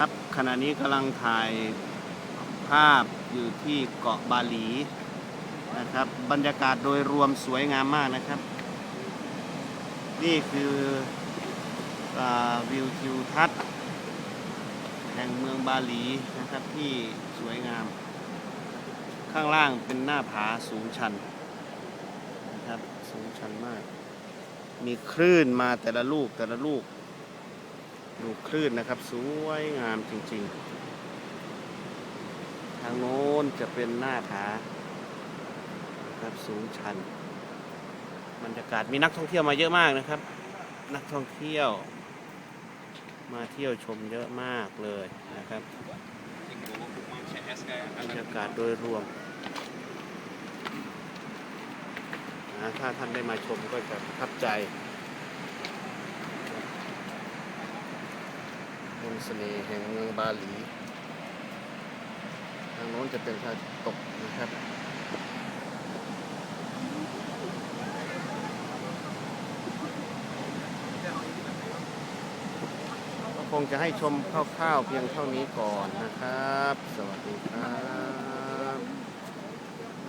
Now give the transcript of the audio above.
ครับขณะนี้กำลังถ่ายภาพอยู่ที่เกาะบาหลีนะครับ บรรยากาศโดยรวมสวยงามมากนะครับ นี่คืออวิวทิวทัศน์แห่งเมืองบาหลีนะครับที่สวยงาม ข้างล่างเป็นหน้าผาสูงชันนะครับสูงชันมาก มีคลื่นมาแต่ละลูกแต่ละลูก คลื่นนะครับ สวยงามจริง ๆ ทางโน้นจะเป็นหน้าผาครับสูงชันบรรยากาศมีนักท่องเที่ยวมาเยอะมากนะครับ นักท่องเที่ยว มาเที่ยวชมเยอะมากเลยนะครับบรรยากาศโดยรวมนะถ้าท่านได้มาชมก็จะประทับใจ นต์เสน่ห์แห่งเมืองบาหลี ทางโน้นจะเป็นทาทิตย์ตกนะครับก็คงจะให้ชมคร่าวๆเพียงเท่านี้ก่อนนะครับ สวัสดีครับ